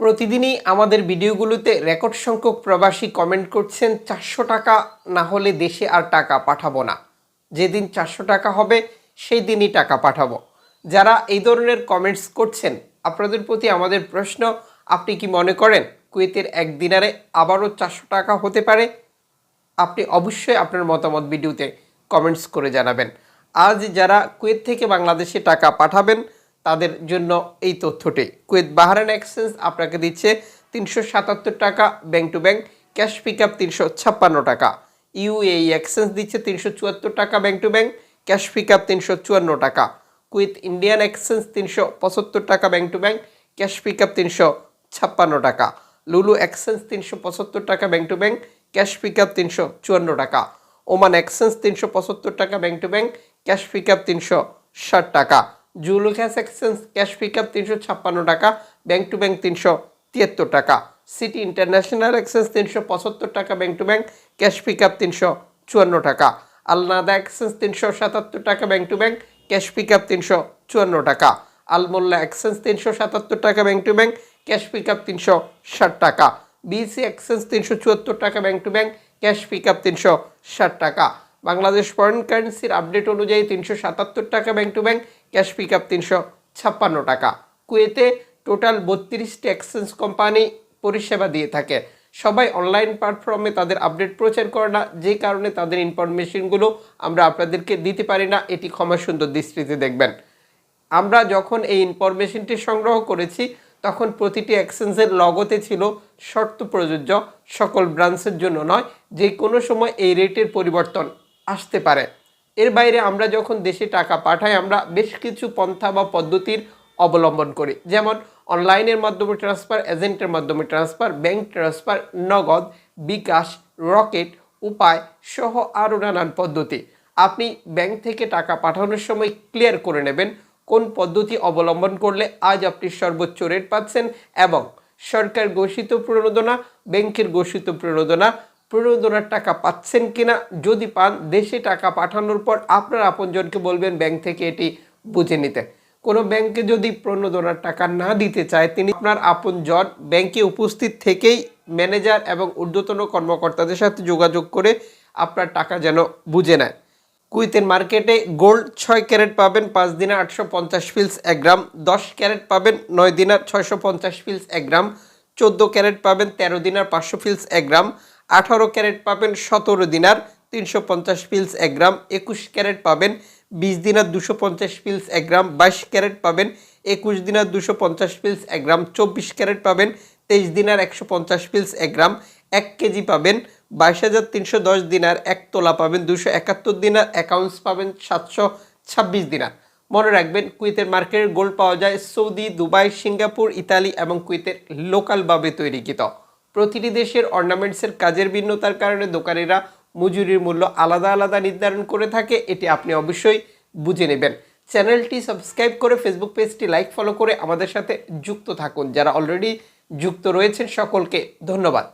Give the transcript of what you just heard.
প্রতিদিনই আমাদের ভিডিওগুলোতে রেকর্ড সংখ্যক প্রবাসী কমেন্ট করছেন, চারশো টাকা না হলে দেশে আর টাকা পাঠাবো না। যেদিন চারশো টাকা হবে, সেই দিনই টাকা পাঠাবো। যারা এই ধরনের কমেন্টস করছেন, আপনাদের প্রতি আমাদের প্রশ্ন, আপনি কি মনে করেন কুয়েতের এক দিনারে আবারও চারশো টাকা হতে পারে? আপনি অবশ্যই আপনার মতামত ভিডিওতে কমেন্টস করে জানাবেন। আজ যারা কুয়েত থেকে বাংলাদেশে টাকা পাঠাবেন তাদের জন্য এই তথ্যটি। কুয়েত বাহারান এক্সচেঞ্জ আপনাকে দিচ্ছে তিনশো সাতাত্তর টাকা bank to bank, cash pick up তিনশো ছাপ্পান্ন টাকা। ইউএই এক্সচেঞ্জ দিচ্ছে তিনশো চুয়াত্তর টাকা bank to bank, cash pick up তিনশো চুয়ান্ন টাকা। কুইথ ইন্ডিয়ান এক্সচেঞ্জ তিনশো পঁচাত্তর টাকা bank to bank, cash pick up তিনশো ছাপ্পান্ন টাকা। লুলু এক্সচেঞ্জ তিনশো পঁচাত্তর টাকা bank to bank, cash pick up তিনশো চুয়ান্ন টাকা। ওমান এক্সচেঞ্জ তিনশো পঁচাত্তর টাকা bank to bank, cash pick up তিনশো ষাট টাকা। Zulu cash exchange, cash pick up তিনশো ছাপ্পান্ন টাকা, ব্যাংক টু ব্যাংক তিনশো তিয়াত্তর টাকা। সিটি ইন্টারন্যাশনাল এক্সচেঞ্জ তিনশো পঁচাত্তর টাকা, bank to bank cash pick up তিনশো চুয়ান্ন টাকা। আলনাদা এক্সচেঞ্জ তিনশো সাতাত্তর টাকা, bank to bank cash pick up তিনশো চুয়ান্ন টাকা। আলমোল্লা এক্সচেঞ্জ তিনশো সাতাত্তর টাকা, bank to bank cash pick up তিনশো ষাট টাকা। বিসি এক্সচেঞ্জ তিনশো চুয়াত্তর টাকা, bank to bank cash pick up তিনশো ষাট টাকা। বাংলাদেশ ফরেন কারেন্সির আপডেট অনুযায়ী তিনশো সাতাত্তর টাকা bank to bank cash pick up তিনশো ছাপ্পান্ন টাকা। কুয়েতে টোটাল বত্রিশটি এক্সচেঞ্জ কোম্পানি পরিষেবা দিয়ে থাকে। সবাই অনলাইন প্ল্যাটফর্মে তাদের আপডেট প্রচার করে না, যে কারণে তাদের ইনফরমেশনগুলো আমরা আপনাদেরকে দিতে পারি না, এটি ক্ষমা সুন্দর দৃষ্টিতে দেখবেন। আমরা যখন এই ইনফরমেশনটি সংগ্রহ করেছি, তখন প্রতিটি এক্সচেঞ্জের লগতে ছিল শর্ত প্রযোজ্য, সকল ব্রাঞ্চের জন্য নয় যে কোনো সময় এই রেটের পরিবর্তন আসতে পারে। এর বাইরে আমরা যখন দেশে টাকা পাঠাই, আমরা বেশ কিছু পন্থা বা পদ্ধতির অবলম্বন করি। যেমন অনলাইনের মাধ্যমে ট্রান্সফার, এজেন্টের মাধ্যমে ট্রান্সফার, ব্যাংক ট্রান্সফার, নগদ, বিকাশ, রকেট, উপায় সহ আরও নানান পদ্ধতি। আপনি ব্যাংক থেকে টাকা পাঠানোর সময় ক্লিয়ার করে নেবেন কোন পদ্ধতি অবলম্বন করলে আজ আপনি সর্বোচ্চ রেট পাচ্ছেন এবং সরকার ঘোষিত প্রণোদনা, ব্যাংকের ঘোষিত প্রণোদনা প্রণোদনার টাকা পাচ্ছেন কিনা, যদি পান দেশে টাকা পাঠানোর পর আপনার আপনজনকে বলবেন ব্যাংক থেকে এটি বুঝে নিতে। কোনো ব্যাংকে যদি প্রণোদনার টাকা না দিতে চায়, তিনি আপনার আপনজন ব্যাংকে উপস্থিত থেকেই ম্যানেজার এবং ঊর্ধ্বতন কর্মকর্তাদের সাথে যোগাযোগ করে আপনার টাকা যেন বুঝে নেয়। কুইতের মার্কেটে গোল্ড ছয় ক্যারেট পাবেন, পাঁচ দিনে আটশো পঞ্চাশ ফিলস এক গ্রাম, দশ ক্যারেট পাবেন, নয় দিনার ছয়শো পঞ্চাশ ফিলস এক গ্রাম, চোদ্দ ক্যারেট পাবেন, তেরো দিনার পাঁচশো ফিলস এক গ্রাম আঠারো ক্যারেট পাবেন সতেরো দিনার, তিনশো পঞ্চাশ ফিলস এক গ্রাম, একুশ ক্যারেট পাবেন বিশ দিনার, দুশো পঞ্চাশ ফিলস এক গ্রাম, বাইশ ক্যারেট পাবেন একুশ দিনার, দুশো পঞ্চাশ ফিলস এক গ্রাম, চব্বিশ ক্যারেট পাবেন তেইশ দিনার, একশো পঞ্চাশ পিলস এক গ্রাম, এক কেজি পাবেন বাইশ হাজার তিনশো দশ দিনার, এক তোলা পাবেন দুশো একাত্তর দিনার অ্যাকাউন্টস পাবেন সাতশো ছাব্বিশ দিনার। মনে রাখবেন কুইতের মার্কেটের গোল্ড পাওয়া যায় সৌদি, দুবাই, সিঙ্গাপুর, ইতালি এবং কুইতের লোকালভাবে তৈরিকৃত। প্রতিটি দেশের অর্নামেন্টসের কাজের ভিন্নতার কারণে দোকানেরা মজুরির মূল্য আলাদা আলাদা নির্ধারণ করে থাকে, এটি আপনি অবশ্যই বুঝে নেবেন। চ্যানেলটি সাবস্ক্রাইব করে ফেসবুক পেজটি লাইক ফলো করে আমাদের সাথে যুক্ত থাকুন। যারা অলরেডি যুক্ত রয়েছেন, সকলকে ধন্যবাদ।